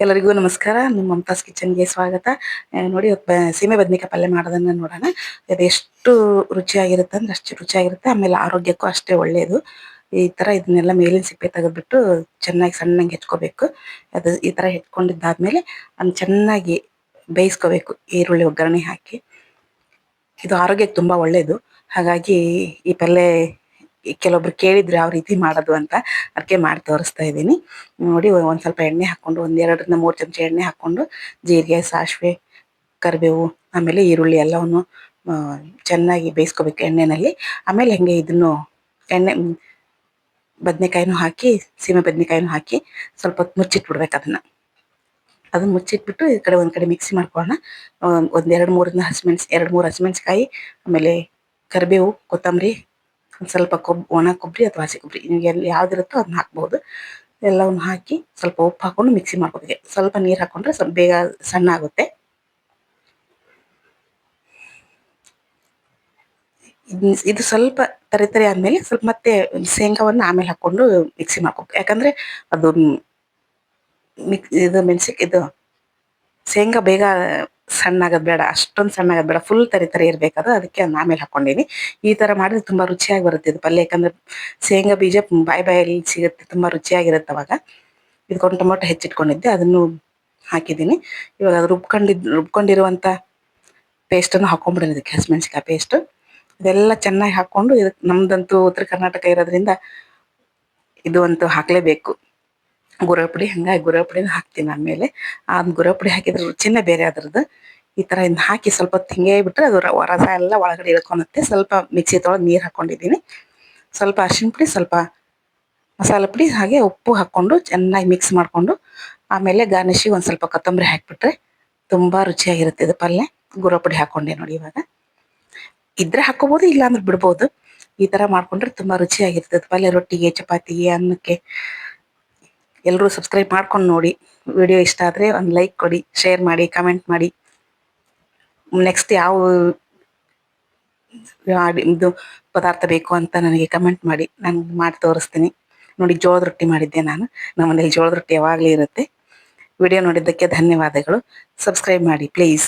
ಎಲ್ಲರಿಗೂ ನಮಸ್ಕಾರ. ನಿಮ್ಮ ಮಮತಾಸ್ ಕಿಚನ್ಗೆ ಸ್ವಾಗತ. ನೋಡಿ ಸೀಮೆ ಬದ್ನಿಕಾಯಿ ಪಲ್ಯ ಮಾಡೋದನ್ನ ನೋಡೋಣ. ಅದೆಷ್ಟು ಎಷ್ಟು ರುಚಿಯಾಗಿರುತ್ತೆ ಅಂದ್ರೆ ಅಷ್ಟು ರುಚಿಯಾಗಿರುತ್ತೆ. ಆಮೇಲೆ ಆರೋಗ್ಯಕ್ಕೂ ಅಷ್ಟೇ ಒಳ್ಳೆಯದು ಈ ತರ ಇದನ್ನೆಲ್ಲ ಮೇಲಿನ ಸಿಪ್ಪೆ ತೆಗೆದ್ಬಿಟ್ಟು ಚೆನ್ನಾಗಿ ಸಣ್ಣಗೆ ಹೆಚ್ಕೋಬೇಕು. ಅದು ಈ ತರ ಹೆಚ್ಕೊಂಡಿದ್ದಾದ್ಮೇಲೆ ಅದನ್ನ ಚೆನ್ನಾಗಿ ಬೇಯಿಸ್ಕೋಬೇಕು. ಈರುಳ್ಳಿ, ಒಗ್ಗರಣೆ ಹಾಕಿ. ಇದು ಆರೋಗ್ಯಕ್ಕೆ ತುಂಬಾ ಒಳ್ಳೇದು. ಹಾಗಾಗಿ ಈ ಪಲ್ಯ ಕೆಲವೊಬ್ರು ಕೇಳಿದ್ರು ಯಾವ ರೀತಿ ಮಾಡೋದು ಅಂತ ಅದಕ್ಕೆ ಮಾಡಿ ತೋರಿಸ್ತಾ ಇದ್ದೀನಿ. ನೋಡಿ, ಒಂದು ಸ್ವಲ್ಪ ಎಣ್ಣೆ ಹಾಕ್ಕೊಂಡು ಒಂದೆರಡರಿಂದ ಮೂರು ಚಮಚ ಎಣ್ಣೆ ಹಾಕ್ಕೊಂಡು, ಜೀರಿಗೆ, ಸಾಸಿವೆ, ಕರಿಬೇವು, ಆಮೇಲೆ ಈರುಳ್ಳಿ ಎಲ್ಲವನ್ನು ಚೆನ್ನಾಗಿ ಬೇಯಿಸ್ಕೋಬೇಕು ಎಣ್ಣೆನಲ್ಲಿ. ಆಮೇಲೆ ಹೆಂಗೆ ಇದನ್ನು ಎಣ್ಣೆ, ಬದನೆಕಾಯಿನೂ ಹಾಕಿ, ಸೀಮೆ ಬದನೆಕಾಯಿನೂ ಹಾಕಿ ಸ್ವಲ್ಪ ಹೊತ್ತು ಮುಚ್ಚಿಟ್ಬಿಡ್ಬೇಕು ಅದನ್ನು. ಅದನ್ನು ಮುಚ್ಚಿಟ್ಬಿಟ್ಟು ಈ ಕಡೆ ಒಂದು ಕಡೆ ಮಿಕ್ಸಿ ಮಾಡ್ಕೊಳ್ಳೋಣ. ಒಂದು ಎರಡ್ ಮೂರಿಂದ ಹಸಿಮೆಣ್ಸು ಎರಡು ಮೂರು ಹಸಿಮೆಣಸಿಕಾಯಿ ಆಮೇಲೆ ಕರಿಬೇವು, ಕೊತ್ತಂಬರಿ ಒಂದ್ ಸ್ವಲ್ಪ ಕೊಬ್ಬ ಒಣ ಕೊಬ್ಬರಿ ಅಥವಾ ಹಸಿ ಕೊಬ್ಬರಿ ನಿಮ್ಗೆ ಎಲ್ಲಿ ಯಾವ್ದಿರುತ್ತೋ ಅದನ್ನ ಹಾಕ್ಬೋದು. ಎಲ್ಲವನ್ನು ಹಾಕಿ ಸ್ವಲ್ಪ ಉಪ್ಪು ಹಾಕೊಂಡು ಮಿಕ್ಸಿ ಮಾಡ್ಕೋಬೇಕು. ಸ್ವಲ್ಪ ನೀರು ಹಾಕೊಂಡ್ರೆ ಸ್ವಲ್ಪ ಬೇಗ ಸಣ್ಣ ಆಗುತ್ತೆ. ಇದು ಇದು ಸ್ವಲ್ಪ ತರಿ ತರಿ ಆದಮೇಲೆ ಸ್ವಲ್ಪ ಮತ್ತೆ ಶೇಂಗಾವನ್ನು ಆಮೇಲೆ ಹಾಕ್ಕೊಂಡು ಮಿಕ್ಸಿ ಮಾಡ್ಕೋಬೇಕು. ಯಾಕಂದರೆ ಅದು ಮಿಕ್, ಇದು ಮೆಣಸಿಕ್, ಇದು ಶೇಂಗಾ ಬೇಗ ಸಣ್ಣ ಆಗೋದ್ ಬೇಡ, ಅಷ್ಟೊಂದು ಸಣ್ಣ ಆಗೋದ್ ಬೇಡ ಫುಲ್ ತರಿ ತರಿ ಇರ್ಬೇಕದು, ಅದಕ್ಕೆ ಆಮೇಲೆ ಹಾಕೊಂಡಿನಿ. ಈ ತರ ಮಾಡಿದ್ರೆ ತುಂಬಾ ರುಚಿಯಾಗಿ ಬರುತ್ತೆ ಇದು ಪಲ್ಯ, ಯಾಕಂದ್ರೆ ಶೇಂಗಾ ಬೀಜ ಬಾಯಿ ಬಾಯಲ್ಲಿ ಸಿಗುತ್ತೆ, ತುಂಬಾ ರುಚಿಯಾಗಿರುತ್ತೆ ಅವಾಗ. ಇದ್ಕೊಂಡು ಟೊಮೊಟೊ ಹೆಚ್ಚಿಟ್ಕೊಂಡಿದ್ದೆ, ಅದನ್ನು ಹಾಕಿದ್ದೀನಿ ಇವಾಗ ಅದು ರುಬ್ಕೊಂಡಿದ್, ರುಬ್ಕೊಂಡಿರುವಂತ ಪೇಸ್ಟನ್ನು ಹಾಕೊಂಡ್ಬಿಡೋಣ ಇದಕ್ಕೆ ಹಸಿಮೆಣಸಿಕಾಯಿ ಪೇಸ್ಟ್. ಇದೆಲ್ಲ ಚೆನ್ನಾಗಿ ಹಾಕೊಂಡು ಇದಕ್ಕೆ ನಮ್ದಂತೂ ಉತ್ತರ ಕರ್ನಾಟಕ ಇರೋದ್ರಿಂದ ಇದು ಅಂತೂ ಹಾಕ್ಲೇಬೇಕು. ಗುರ ಪುಡಿ ಹಂಗಾಗಿ ಗುರ ಪುಡಿನ ಹಾಕ್ತೀನಿ ಆಮೇಲೆ. ಆ ಗುರ ಪುಡಿ ಹಾಕಿದ್ರೆ ರುಚಿನೇ ಬೇರೆ ಅದ್ರದ್ದು. ಈ ಥರ ಇದನ್ನ ಹಾಕಿ ಸ್ವಲ್ಪ ತಿಂಗೆ ಬಿಟ್ರೆ ಅದು ರಸ ಎಲ್ಲ ಒಳಗಡೆ ಇಳ್ಕೊಂಡತ್ತೆ. ಸ್ವಲ್ಪ ಮಿಕ್ಸಿ ತೊಳೆದು ನೀರು ಹಾಕೊಂಡಿದ್ದೀನಿ. ಸ್ವಲ್ಪ ಅರಿಶಿನ ಪುಡಿ, ಸ್ವಲ್ಪ ಮಸಾಲೆ ಪುಡಿ, ಹಾಗೆ ಉಪ್ಪು ಹಾಕ್ಕೊಂಡು ಚೆನ್ನಾಗಿ ಮಿಕ್ಸ್ ಮಾಡಿಕೊಂಡು ಆಮೇಲೆ ಗಾರ್ನಿಶಿಗೆ ಒಂದು ಸ್ವಲ್ಪ ಕೊತ್ತಂಬರಿ ಹಾಕಿಬಿಟ್ರೆ ತುಂಬ ರುಚಿಯಾಗಿರುತ್ತೆ ಇದು ಪಲ್ಯ. ಗುರ ಪುಡಿ ಹಾಕೊಂಡೆ ನೋಡಿ ಇವಾಗ. ಇದ್ರೆ ಹಾಕೋಬಹುದು ಇಲ್ಲಾಂದ್ರೆ ಬಿಡ್ಬೋದು. ಈ ಥರ ಮಾಡಿಕೊಂಡ್ರೆ ತುಂಬ ರುಚಿಯಾಗಿರ್ತದೆ. ಪಲ್ಯ ರೊಟ್ಟಿಗೆ, ಚಪಾತಿಗೆ, ಅನ್ನಕ್ಕೆ. ಎಲ್ಲರೂ ಸಬ್ಸ್ಕ್ರೈಬ್ ಮಾಡ್ಕೊಂಡು ನೋಡಿ. ವಿಡಿಯೋ ಇಷ್ಟ ಆದ್ರೆ ಒಂದು ಲೈಕ್ ಕೊಡಿ ಶೇರ್ ಮಾಡಿ ಕಮೆಂಟ್ ಮಾಡಿ. ನೆಕ್ಸ್ಟ್ ಯಾವ ಇದು ಪದಾರ್ಥ ಬೇಕು ಅಂತ ನನಗೆ ಕಮೆಂಟ್ ಮಾಡಿ. ನಾನು ಮಾಡಿ ತೋರಿಸ್ತೀನಿ. ನೋಡಿ, ಜೋಳದ ರೊಟ್ಟಿ ಮಾಡಿದ್ದೆ ನಾನು. ನಮ್ಮನೇಲಿ ಜೋಳದ ರೊಟ್ಟಿ ಯಾವಾಗಲೂ ಇರುತ್ತೆ. ವಿಡಿಯೋ ನೋಡಿದ್ದಕ್ಕೆ ಧನ್ಯವಾದಗಳು. ಸಬ್ಸ್ಕ್ರೈಬ್ ಮಾಡಿ ಪ್ಲೀಸ್